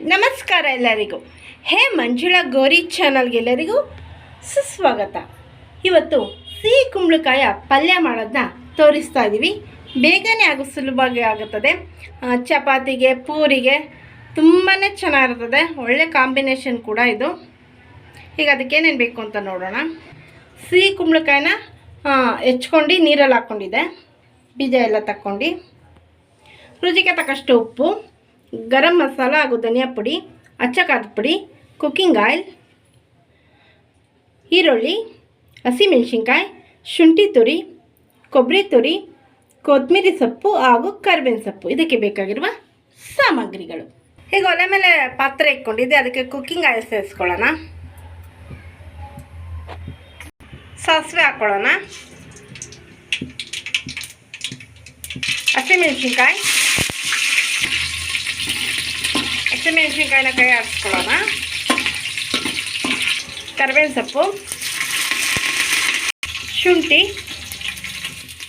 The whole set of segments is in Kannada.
ನಮಸ್ಕಾರ ಎಲ್ಲರಿಗೂ. ಹೇ ಮಂಜುಳಾ ಗೌರಿ ಚಾನಲ್ಗೆ ಎಲ್ಲರಿಗೂ ಸುಸ್ವಾಗತ. ಇವತ್ತು ಸಿಹಿ ಕುಂಬಳಕಾಯ ಪಲ್ಯ ಮಾಡೋದನ್ನ ತೋರಿಸ್ತಾ ಇದ್ದೀವಿ ಬೇಗನೆ ಹಾಗೂ ಸುಲಭವಾಗಿ ಆಗುತ್ತದೆ. ಚಪಾತಿಗೆ, ಪೂರಿಗೆ ತುಂಬಾ ಚೆನ್ನಾಗಿರ್ತದೆ ಒಳ್ಳೆ ಕಾಂಬಿನೇಷನ್ ಕೂಡ ಇದು. ಈಗ ಅದಕ್ಕೇನೇನು ಬೇಕು ಅಂತ ನೋಡೋಣ. ಸಿಹಿ ಕುಂಬಳಕಾಯಿನ ಹೆಚ್ಕೊಂಡು ನೀರಲ್ಲಿ ಹಾಕ್ಕೊಂಡಿದ್ದೆ. ಬೀಜ ಎಲ್ಲ ತಕ್ಕೊಂಡು. ರುಚಿಗೆ ತಕ್ಕಷ್ಟು ಉಪ್ಪು. ಗರಂ ಮಸಾಲ ಹಾಗೂ ಧನಿಯಾ ಪುಡಿ, ಅಚ್ಚ ಖಾರದ ಪುಡಿ ಕುಕ್ಕಿಂಗ್ ಆಯಿಲ್ ಈರುಳ್ಳಿ ಹಸಿಮೆಣಸಿನ್ಕಾಯಿ ಶುಂಠಿ ತುರಿ, ಕೊಬ್ಬರಿ ತುರಿ ಕೊತ್ತಂಬರಿ ಸೊಪ್ಪು ಹಾಗೂ ಕರ್ಬೇವಿನ ಸೊಪ್ಪು. ಇದಕ್ಕೆ ಬೇಕಾಗಿರುವ ಸಾಮಗ್ರಿಗಳು. ಈಗ ಒಲೆ ಮೇಲೆ ಪಾತ್ರೆ ಇಟ್ಕೊಂಡಿದ್ದೆ, ಅದಕ್ಕೆ ಕುಕ್ಕಿಂಗ್ ಆಯಿಲ್ ಸೇರಿಸ್ಕೊಳ್ಳೋಣ. ಸಾಸಿವೆ ಹಾಕ್ಕೊಳ್ಳೋಣ. ಹಸಿಮೆಣಸಿನ್ಕಾಯಿ ಹಸಿಮೆಣಸಿನ್ಕಾಯಿನ ಕೈ ಹಾಕ್ಸ್ಕೊಳ್ಳೋಣ ಕರಿಬೇವಿನ ಸೊಪ್ಪು ಶುಂಠಿ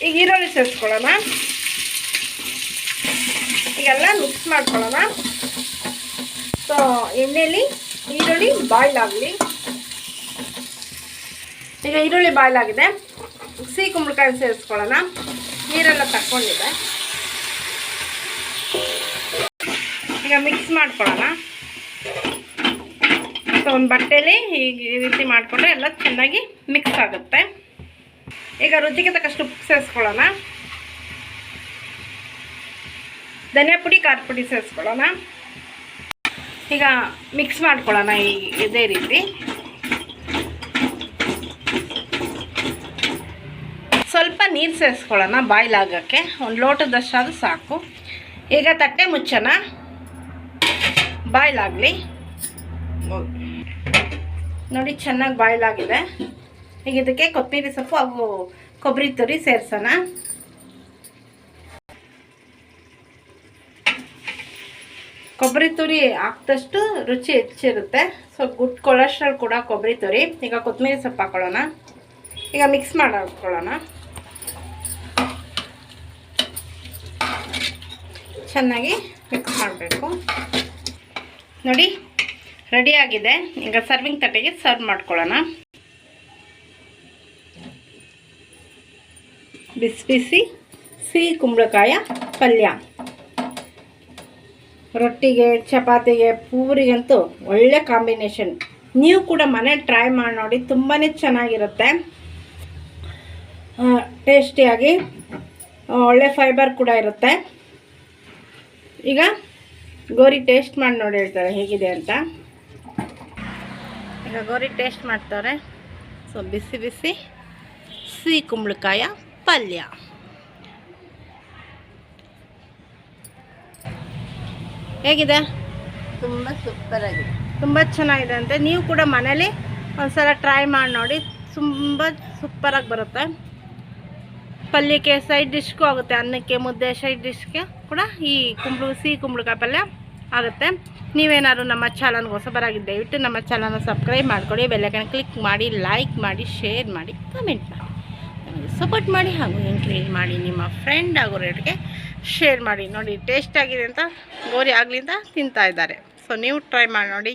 ಈಗ ಈರುಳ್ಳಿ ಸೇರಿಸ್ಕೊಳ್ಳೋಣ ಈಗೆಲ್ಲ ಮಿಕ್ಸ್ ಮಾಡ್ಕೊಳ್ಳೋಣ ಸೊ ಎಣ್ಣೆಯಲ್ಲಿ ಈರುಳ್ಳಿ ಬಾಯ್ಲ್ ಆಗಲಿ ಈಗ ಈರುಳ್ಳಿ ಬಾಯ್ಲ್ ಆಗಿದೆ ಸಿಹಿ ಕುಂಬಳಕಾಯಿ ಸೇರಿಸ್ಕೊಳ್ಳೋಣ ನೀರೆಲ್ಲ ತಕ್ಕೊಂಡಿದೆ ಈಗ ಮಿಕ್ಸ್ ಮಾಡ್ಕೊಳ್ಳೋಣ. ಸೊ, ಒಂದು ಬಟ್ಟೆಯಲ್ಲಿ ಈಗ ಈ ರೀತಿ ಮಾಡಿಕೊಂಡ್ರೆ ಎಲ್ಲ ಚೆನ್ನಾಗಿ ಮಿಕ್ಸ್ ಆಗುತ್ತೆ. ಈಗ ರುಚಿಗೆ ತಕ್ಕಷ್ಟು ಉಪ್ಪು ಸೇರಿಸ್ಕೊಳ್ಳೋಣ. ಧನಿಯಾ ಪುಡಿ, ಖಾರ ಪುಡಿ ಸೇರಿಸ್ಕೊಳ್ಳೋಣ. ಈಗ ಮಿಕ್ಸ್ ಮಾಡ್ಕೊಳ್ಳೋಣ ಈ ಇದೇ ರೀತಿ. ಸ್ವಲ್ಪ ನೀರು ಸೇರಿಸ್ಕೊಳ್ಳೋಣ ಬಾಯ್ಲಾಗೋಕ್ಕೆ ಒಂದು ಲೋಟದಷ್ಟಾದ್ರೂ ಸಾಕು. ಈಗ ತಟ್ಟೆ ಮುಚ್ಚೋಣ. ಬಾಯ್ಲ್ ಆಗಲಿ ನೋಡಿ, ಚೆನ್ನಾಗಿ ಬಾಯ್ಲಾಗಿದೆ. ಈಗ ಇದಕ್ಕೆ ಕೊತ್ತಂಬರಿ ಸೊಪ್ಪು ಹಾಗೂ ಕೊಬ್ಬರಿ ತುರಿ ಸೇರಿಸೋಣ. ಕೊಬ್ಬರಿ ತುರಿ ಹಾಕ್ದಷ್ಟು ರುಚಿ ಹೆಚ್ಚಿರುತ್ತೆ. ಸೊ ಗುಡ್ ಕೊಲೆಸ್ಟ್ರಾಲ್ ಕೂಡ ಕೊಬ್ಬರಿ ತುರಿ. ಈಗ ಕೊತ್ತಂಬರಿ ಸೊಪ್ಪು ಹಾಕೊಳ್ಳೋಣ. ಈಗ ಮಿಕ್ಸ್ ಮಾಡ್ಕೊಳ್ಳೋಣ. ಚೆನ್ನಾಗಿ ಮಿಕ್ಸ್ ಮಾಡಬೇಕು. ನೋಡಿ ರೆಡಿಯಾಗಿದೆ ಈಗ ಸರ್ವಿಂಗ್ ತಟ್ಟೆಗೆ ಸರ್ವ್ ಮಾಡ್ಕೊಳ್ಳೋಣ. ಬಿಸಿ ಬಿಸಿ ಸಿಹಿ ಕುಂಬಳಕಾಯ ಪಲ್ಯ. ರೊಟ್ಟಿಗೆ, ಚಪಾತಿಗೆ, ಪೂರಿಗಂತೂ ಒಳ್ಳೆ ಕಾಂಬಿನೇಷನ್ ನೀವು ಕೂಡ ಮನೆ ಟ್ರೈ ಮಾಡಿ ನೋಡಿ ತುಂಬಾ ಚೆನ್ನಾಗಿರುತ್ತೆ. ಟೇಸ್ಟಿಯಾಗಿ ಒಳ್ಳೆ ಫೈಬರ್ ಕೂಡ ಇರುತ್ತೆ. ಈಗ ಗೋರಿ ಟೇಸ್ಟ್ ಮಾಡಿ ನೋಡಿ ಹೇಳ್ತಾರೆ ಹೇಗಿದೆ ಅಂತ. ಈಗ ಗೋರಿ ಟೇಸ್ಟ್ ಮಾಡ್ತಾರೆ. ಸೊ ಬಿಸಿ ಬಿಸಿ ಸಿಹಿ ಕುಂಬಳಕಾಯ ಪಲ್ಯ. ಹೇಗಿದೆ? ತುಂಬ ಸೂಪರ್ ಆಗಿದೆ. ತುಂಬ ಚೆನ್ನಾಗಿದೆ ಅಂತೆ. ನೀವು ಕೂಡ ಮನೇಲಿ ಒಂದ್ಸಲ ಟ್ರೈ ಮಾಡಿ ನೋಡಿ. ತುಂಬ ಸೂಪರಾಗಿ ಬರುತ್ತೆ. ಪಲ್ಯಕ್ಕೆ ಸೈಡ್ ಡಿಶ್ಗೂ ಆಗುತ್ತೆ. ಅನ್ನಕ್ಕೆ, ಮುದ್ದೆ ಸೈಡ್ ಡಿಶ್ಗೆ ಕೂಡ ಈ ಕುಂಬಳ, ಸಿಹಿ ಕುಂಬಳಕಾಯಿ ಪಲ್ಯ ಆಗುತ್ತೆ. ನೀವೇನಾದ್ರು ನಮ್ಮ ಚಾನಲ್ಗೆ ಹೊಸಬರಾಗಿದ್ದು ದಯವಿಟ್ಟು ನಮ್ಮ ಚಾನಲ್ನ ಸಬ್ಸ್ಕ್ರೈಬ್ ಮಾಡ್ಕೊಳ್ಳಿ ಬೆಲ್ಲೈಕನ್ ಕ್ಲಿಕ್ ಮಾಡಿ ಲೈಕ್ ಮಾಡಿ ಶೇರ್ ಮಾಡಿ ಕಮೆಂಟ್ ಮಾಡಿ. ಸಪೋರ್ಟ್ ಮಾಡಿ ಹಾಗೂ ಎಂಕರೇಜ್ ಮಾಡಿ ನಿಮ್ಮ ಫ್ರೆಂಡ್ ಆಗೋ ರೇಟ್ಗೆ ಶೇರ್ ಮಾಡಿ. ನೋಡಿ ಟೇಸ್ಟ್ ಆಗಿದೆ ಅಂತ, ಗೋರಿ ಆಗ್ಲಿಂದ ತಿಂತಾ ಇದ್ದಾರೆ. ಸೊ ನೀವು ಟ್ರೈ ಮಾಡಿ ನೋಡಿ.